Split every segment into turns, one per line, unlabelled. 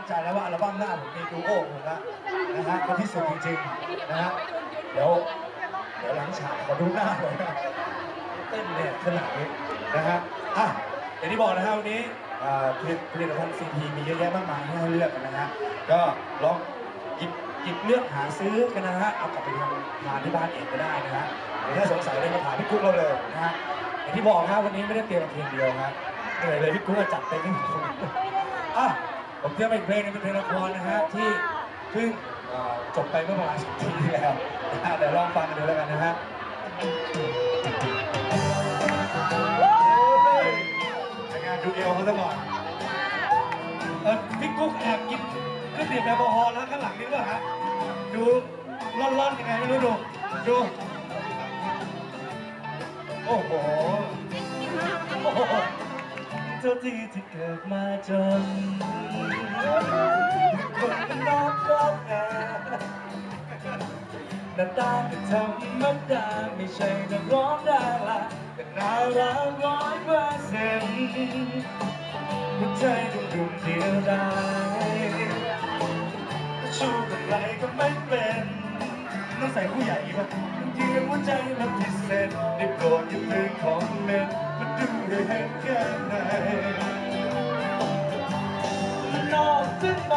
มั่นใจแล้วว่าอัลบั้มหน้าผมมีดูโอ้ผมล้วนะฮะก็ที่สุดจริงๆนะฮะเดี๋ยวเดี๋ยวหลังฉากขอดูหน้าหน่อยนะเต้นเนี่ยขนาดนี้นะฮะอะอย่างที่บอกนะฮะวันนี้ผลิตผลิตภัณฑ์ซีพีมีเยอะแยะมากมายให้เลือกกันนะฮะก็ลองหยิบหยิบเลือกหาซื้อกันนะฮะเอากลับไปทำทานที่บ้านเองก็ได้นะฮะหรือถ้าสงสัยเลยมาถามพี่กุ๊กเราเลยนะฮะอย่างที่บอกครับวันนี้ไม่ได้เตรียมเพลงเดียวครับเหนื่อยเลยพี่กุ๊กจัดเต็มให้ผมอะ ผมเตรียมมาอีกเพลงหนึงเป็นเพลงละครนะฮะที่เพิ่งเอ่อจบไปเมื่อประมาณสิบปีที่แล้วนะฮะเดี๋ยวลองฟังกันดูแล้วกันนะฮะในงานดูเอลเขาซะก่อนเออพี่กุ๊กแอบกินเครื่องดื่มแอลกอฮอล์แล้วข้างหลังนี่ด้วยฮะ ดูร่อนๆยังไงไม่รู้ดู ดู โอ้โหโอ้โห เจ้าที่ที่เกิดมาจนคนนอกรอบงานหน้าตาก็ธรรมดาไม่ใช่นักร้องดาราแต่น่ารักร้อยเปอร์เซ็นต์หัวใจดุมดุเดียวดายชูกับใครก็ไม่เป็นต้องใส่ผู้ใหญ่ป่ะเยียมหัวใจมันพิเศษ นอกจากไป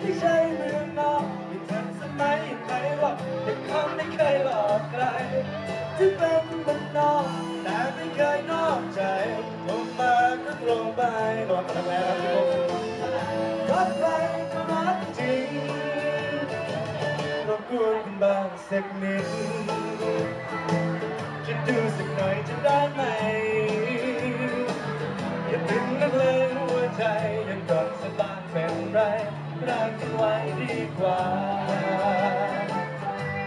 ที่ใช่เมืองนอกไม่ทันสมัยใครหรอกแต่เขาไม่เคยหลอกใครที่เป็นมันนอกแต่ไม่เคยนอกใจตรงมาก็ตรงไปนอนกันแล้วรับผมรักใครก็รักจริงรบกวนคุณบ้างสักนิดคิดดูสักหน่อยจะได้ไหมอย่าถึงนักเลง ใจยังกดสตางค์เป็นไรรักกันไว้ดีกว่า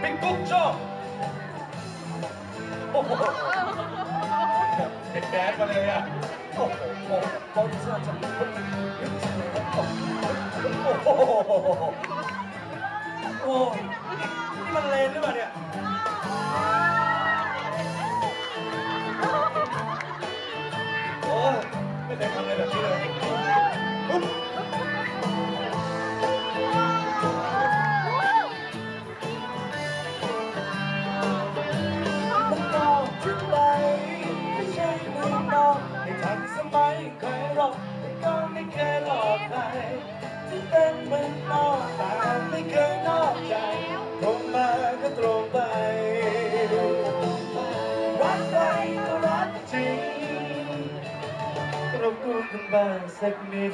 เป็นกุ๊กชอบโอ้โหเป็นแดนมาเลยอะโอ้โหบอลเสื้อจับโอ้โห บ้างสักนิด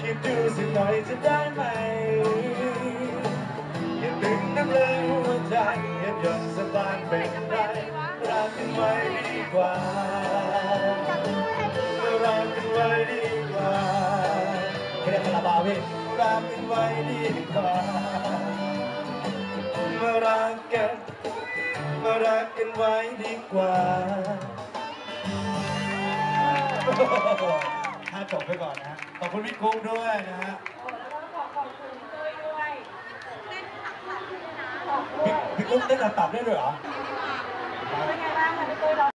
คิดดูสักหน่อยจะได้ไหม อย่าดึงน้ำเลยหัวใจอย่าหย่อนสะบายเป็นไรรักกันไว้ดีกว่ารักกันไว้ดีกว่าเรียกคาราบาวพี่รักกันไว้ดีกว่ามารักกันมารักกันไว้ดีกว่า ถ้าจบไปก่อนนะ ขอบคุณพี่กุ้งด้วยนะฮะพี่กุ้งเต้นตับได้ด้วยเหรอ
เป็นไงบ้างคะพี่ตุ้ย